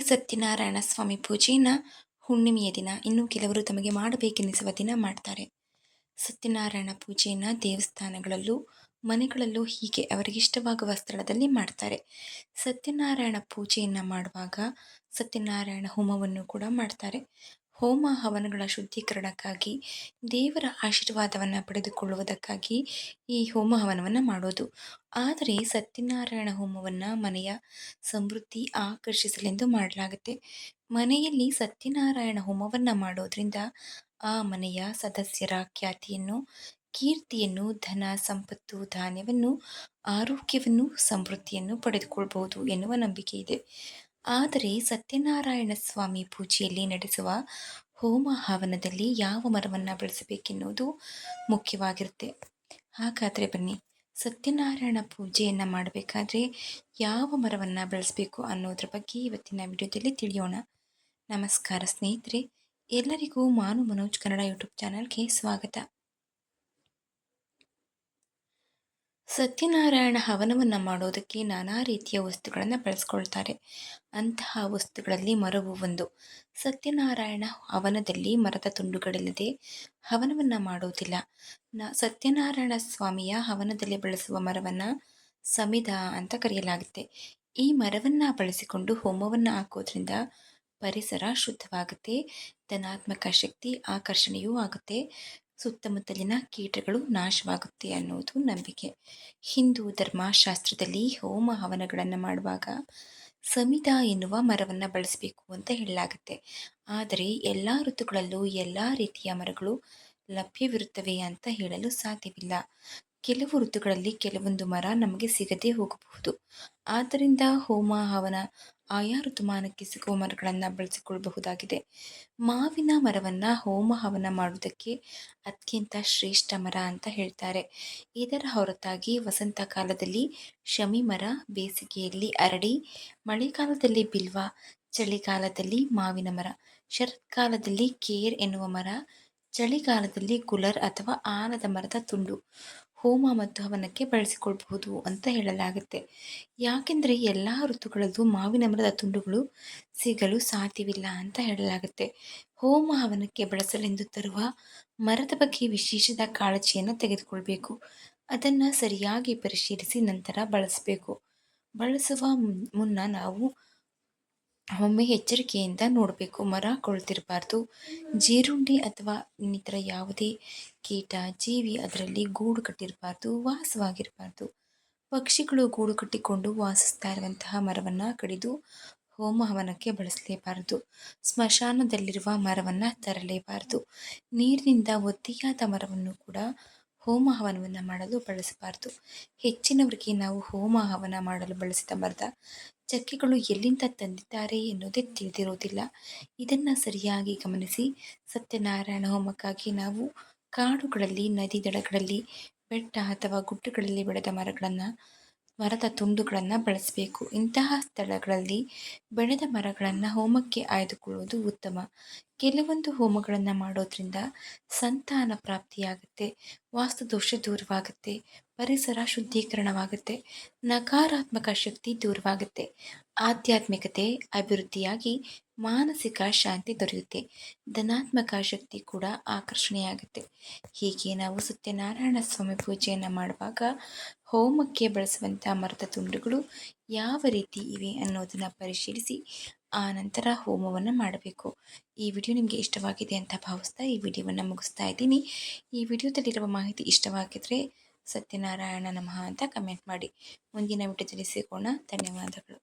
ಸತ್ಯನಾರಾಯಣ ಸ್ವಾಮಿ ಪೂಜೆಯನ್ನು ಹುಣ್ಣಿಮೆಯ ದಿನ ಇನ್ನು ಕೆಲವರು ತಮಗೆ ಮಾಡಬೇಕೆನಿಸುವ ದಿನ ಮಾಡ್ತಾರೆ. ಸತ್ಯನಾರಾಯಣ ಪೂಜೆಯನ್ನು ದೇವಸ್ಥಾನಗಳಲ್ಲೂ, ಮನೆಗಳಲ್ಲೂ ಹೀಗೆ ಅವರಿಗಿಷ್ಟವಾಗುವ ಸ್ಥಳದಲ್ಲಿ ಮಾಡ್ತಾರೆ. ಸತ್ಯನಾರಾಯಣ ಪೂಜೆಯನ್ನ ಮಾಡುವಾಗ ಸತ್ಯನಾರಾಯಣ ಹೋಮವನ್ನು ಕೂಡ ಮಾಡ್ತಾರೆ. ಹೋಮ ಹವನಗಳ ಶುದ್ಧೀಕರಣಕ್ಕಾಗಿ, ದೇವರ ಆಶೀರ್ವಾದವನ್ನು ಪಡೆದುಕೊಳ್ಳುವುದಕ್ಕಾಗಿ ಈ ಹೋಮ ಹವನವನ್ನು ಮಾಡೋದು. ಆದರೆ ಸತ್ಯನಾರಾಯಣ ಹೋಮವನ್ನು ಮನೆಯ ಸಮೃದ್ಧಿ ಆಕರ್ಷಿಸಲೆಂದು ಮಾಡಲಾಗುತ್ತೆ. ಮನೆಯಲ್ಲಿ ಸತ್ಯನಾರಾಯಣ ಹೋಮವನ್ನು ಮಾಡೋದ್ರಿಂದ ಆ ಮನೆಯ ಸದಸ್ಯರ ಖ್ಯಾತಿಯನ್ನು, ಕೀರ್ತಿಯನ್ನು, ಧನ, ಸಂಪತ್ತು, ಧಾನ್ಯವನ್ನು, ಆರೋಗ್ಯವನ್ನು, ಸಮೃದ್ಧಿಯನ್ನು ಪಡೆದುಕೊಳ್ಬಹುದು ಎನ್ನುವ ನಂಬಿಕೆ ಇದೆ. ಆದರೆ ಸತ್ಯನಾರಾಯಣ ಸ್ವಾಮಿ ಪೂಜೆಯಲ್ಲಿ ನಡೆಸುವ ಹೋಮ ಹವನದಲ್ಲಿ ಯಾವ ಮರವನ್ನು ಬೆಳೆಸಬೇಕೆನ್ನುವುದು ಮುಖ್ಯವಾಗಿರುತ್ತೆ. ಹಾಗಾದರೆ ಬನ್ನಿ, ಸತ್ಯನಾರಾಯಣ ಪೂಜೆಯನ್ನು ಮಾಡಬೇಕಾದ್ರೆ ಯಾವ ಮರವನ್ನು ಬೆಳೆಸಬೇಕು ಅನ್ನೋದ್ರ ಬಗ್ಗೆ ಇವತ್ತಿನ ವಿಡಿಯೋದಲ್ಲಿ ತಿಳಿಯೋಣ. ನಮಸ್ಕಾರ ಸ್ನೇಹಿತರೆ, ಎಲ್ಲರಿಗೂ ಮಾನು ಮನೋಜ್ ಕನ್ನಡ ಯೂಟ್ಯೂಬ್ ಚಾನಲ್ಗೆ ಸ್ವಾಗತ. ಸತ್ಯನಾರಾಯಣ ಹವನವನ್ನು ಮಾಡೋದಕ್ಕೆ ನಾನಾ ರೀತಿಯ ವಸ್ತುಗಳನ್ನು ಬಳಸ್ಕೊಳ್ತಾರೆ. ಅಂತಹ ವಸ್ತುಗಳಲ್ಲಿ ಮರವು ಒಂದು. ಸತ್ಯನಾರಾಯಣ ಹವನದಲ್ಲಿ ಮರದ ತುಂಡುಗಳಿಲ್ಲದೆ ಹವನವನ್ನು ಮಾಡೋದಿಲ್ಲ. ನ ಸತ್ಯನಾರಾಯಣ ಸ್ವಾಮಿಯ ಹವನದಲ್ಲಿ ಬಳಸುವ ಮರವನ್ನು ಸಮಿದ ಅಂತ ಕರೆಯಲಾಗುತ್ತೆ. ಈ ಮರವನ್ನು ಬಳಸಿಕೊಂಡು ಹೋಮವನ್ನು ಹಾಕೋದ್ರಿಂದ ಪರಿಸರ ಶುದ್ಧವಾಗುತ್ತೆ, ಧನಾತ್ಮಕ ಶಕ್ತಿ ಆಕರ್ಷಣೆಯೂ ಆಗುತ್ತೆ. ಸುತ್ತಮುತ್ತಲಿನ ಕೀಟಗಳು ನಾಶವಾಗುತ್ತೆ ಅನ್ನೋದು ನಂಬಿಕೆ. ಹಿಂದೂ ಧರ್ಮಶಾಸ್ತ್ರದಲ್ಲಿ ಹೋಮ ಹವನಗಳನ್ನು ಮಾಡುವಾಗ ಸಮಿತ ಎನ್ನುವ ಮರವನ್ನು ಬಳಸಬೇಕು ಅಂತ ಹೇಳಲಾಗುತ್ತೆ. ಆದರೆ ಎಲ್ಲ ಋತುಗಳಲ್ಲೂ ಎಲ್ಲ ರೀತಿಯ ಮರಗಳು ಲಭ್ಯವಿರುತ್ತವೆ ಅಂತ ಹೇಳಲು ಸಾಧ್ಯವಿಲ್ಲ. ಕೆಲವು ಋತುಗಳಲ್ಲಿ ಕೆಲವೊಂದು ಮರ ನಮಗೆ ಸಿಗದೇ ಹೋಗಬಹುದು. ಆದ್ದರಿಂದ ಹೋಮ ಹವನ ಆಯಾ ಋತುಮಾನಕ್ಕೆ ಸಿಗುವ ಮರಗಳನ್ನು ಬಳಸಿಕೊಳ್ಳಬಹುದಾಗಿದೆ. ಮಾವಿನ ಮರವನ್ನು ಹೋಮ ಹವನ ಮಾಡುವುದಕ್ಕೆ ಅತ್ಯಂತ ಶ್ರೇಷ್ಠ ಮರ ಅಂತ ಹೇಳ್ತಾರೆ. ಇದರ ಹೊರತಾಗಿ ವಸಂತ ಕಾಲದಲ್ಲಿ ಶಮಿ ಮರ, ಬೇಸಿಗೆಯಲ್ಲಿ ಅರಡಿ, ಮಳೆಗಾಲದಲ್ಲಿ ಬಿಲ್ವ, ಚಳಿಗಾಲದಲ್ಲಿ ಮಾವಿನ ಮರ, ಶರತ್ಕಾಲದಲ್ಲಿ ಕೇರ್ ಎನ್ನುವ ಮರ, ಚಳಿಗಾಲದಲ್ಲಿ ಗುಲರ್ ಅಥವಾ ಆಲದ ಮರದ ತುಂಡು. ಹೋಮ ಮತ್ತು ಹವನಕ್ಕೆ ಬಳಸಿಕೊಳ್ಳಬಹುದು ಅಂತ ಹೇಳಲಾಗುತ್ತೆ. ಯಾಕೆಂದರೆ ಎಲ್ಲ ಋತುಗಳಲ್ಲೂ ಮಾವಿನ ಮರದ ತುಂಡುಗಳು ಸಿಗಲು ಸಾಧ್ಯವಿಲ್ಲ ಅಂತ ಹೇಳಲಾಗುತ್ತೆ. ಹೋಮ ಹವನಕ್ಕೆ ಬಳಸಲೆಂದು ತರುವ ಮರದ ಬಗ್ಗೆ ವಿಶೇಷದ ಕಾಳಜಿಯನ್ನು ತೆಗೆದುಕೊಳ್ಬೇಕು. ಅದನ್ನು ಸರಿಯಾಗಿ ಪರಿಶೀಲಿಸಿ ನಂತರ ಬಳಸಬೇಕು. ಬಳಸುವ ಮುನ್ನ ನಾವು ಒಮ್ಮೆ ಎಚ್ಚರಿಕೆಯಿಂದ ನೋಡಬೇಕು. ಮರ ಕೊಳ್ತಿರಬಾರ್ದು. ಜೀರುಂಡೆ ಅಥವಾ ಇನ್ನಿತರ ಯಾವುದೇ ಕೀಟ, ಜೀವಿ ಅದರಲ್ಲಿ ಗೂಡು ಕಟ್ಟಿರಬಾರ್ದು, ವಾಸವಾಗಿರಬಾರ್ದು. ಪಕ್ಷಿಗಳು ಗೂಡು ಕಟ್ಟಿಕೊಂಡು ವಾಸಿಸ್ತಾ ಇರುವಂತಹ ಮರವನ್ನು ಕಡಿದು ಹೋಮ ಹವನಕ್ಕೆ ಬಳಸಲೇಬಾರದು. ಸ್ಮಶಾನದಲ್ಲಿರುವ ಮರವನ್ನು ತರಲೇಬಾರದು. ನೀರಿನಿಂದ ಒತ್ತಿಯಾದ ಮರವನ್ನು ಕೂಡ ಹೋಮ ಹವನವನ್ನು ಮಾಡಲು ಬಳಸಬಾರದು. ಹೆಚ್ಚಿನವರಿಗೆ ನಾವು ಹೋಮ ಹವನ ಮಾಡಲು ಬಳಸಿದ ಮರದ ಚಕ್ಕೆಗಳು ಎಲ್ಲಿಂದ ತಂದಿದ್ದಾರೆ ಎನ್ನುವುದೇ ತಿಳಿದಿರುವುದಿಲ್ಲ. ಇದನ್ನು ಸರಿಯಾಗಿ ಗಮನಿಸಿ. ಸತ್ಯನಾರಾಯಣ ಹೋಮಕ್ಕಾಗಿ ನಾವು ಕಾಡುಗಳಲ್ಲಿ, ನದಿ ದಡಗಳಲ್ಲಿ ಬೆಟ್ಟ ಅಥವಾ ಗುಡ್ಡಗಳಲ್ಲಿ ಬೆಳೆದ ಮರಗಳನ್ನು ಮರದ ತುಂಡುಗಳನ್ನು ಬಳಸಬೇಕು. ಇಂತಹ ಸ್ಥಳಗಳಲ್ಲಿ ಬೆಳೆದ ಮರಗಳನ್ನು ಹೋಮಕ್ಕೆ ಆಯ್ದುಕೊಳ್ಳುವುದು ಉತ್ತಮ. ಕೆಲವೊಂದು ಹೋಮಗಳನ್ನು ಮಾಡೋದ್ರಿಂದ ಸಂತಾನ ಪ್ರಾಪ್ತಿಯಾಗುತ್ತೆ, ವಾಸ್ತುದೋಷ ದೂರವಾಗುತ್ತೆ, ಪರಿಸರ ಶುದ್ಧೀಕರಣವಾಗುತ್ತೆ, ನಕಾರಾತ್ಮಕ ಶಕ್ತಿ ದೂರವಾಗುತ್ತೆ, ಆಧ್ಯಾತ್ಮಿಕತೆ ಅಭಿವೃದ್ಧಿಯಾಗಿ ಮಾನಸಿಕ ಶಾಂತಿ ದೊರೆಯುತ್ತೆ, ಧನಾತ್ಮಕ ಶಕ್ತಿ ಕೂಡ ಆಕರ್ಷಣೆಯಾಗುತ್ತೆ. ಹೀಗೆ ನಾವು ಸತ್ಯನಾರಾಯಣ ಸ್ವಾಮಿ ಪೂಜೆಯನ್ನು ಮಾಡುವಾಗ ಹೋಮಕ್ಕೆ ಬಳಸುವಂಥ ಮರದ ತುಂಡುಗಳು ಯಾವ ರೀತಿ ಇವೆ ಅನ್ನೋದನ್ನು ಪರಿಶೀಲಿಸಿ ಆ ನಂತರ ಹೋಮವನ್ನು ಮಾಡಬೇಕು. ಈ ವಿಡಿಯೋ ನಿಮಗೆ ಇಷ್ಟವಾಗಿದೆ ಅಂತ ಭಾವಿಸ್ತಾ ಈ ವಿಡಿಯೋವನ್ನು ಮುಗಿಸ್ತಾ ಇದ್ದೀನಿ. ಈ ವಿಡಿಯೋದಲ್ಲಿರುವ ಮಾಹಿತಿ ಇಷ್ಟವಾಗಿದ್ದರೆ ಸತ್ಯನಾರಾಯಣ ನಮಃ ಅಂತ ಕಮೆಂಟ್ ಮಾಡಿ. ಮುಂದಿನ ವಿಡಿಯೋದಲ್ಲಿ ಸಿಗೋಣ. ಧನ್ಯವಾದಗಳು.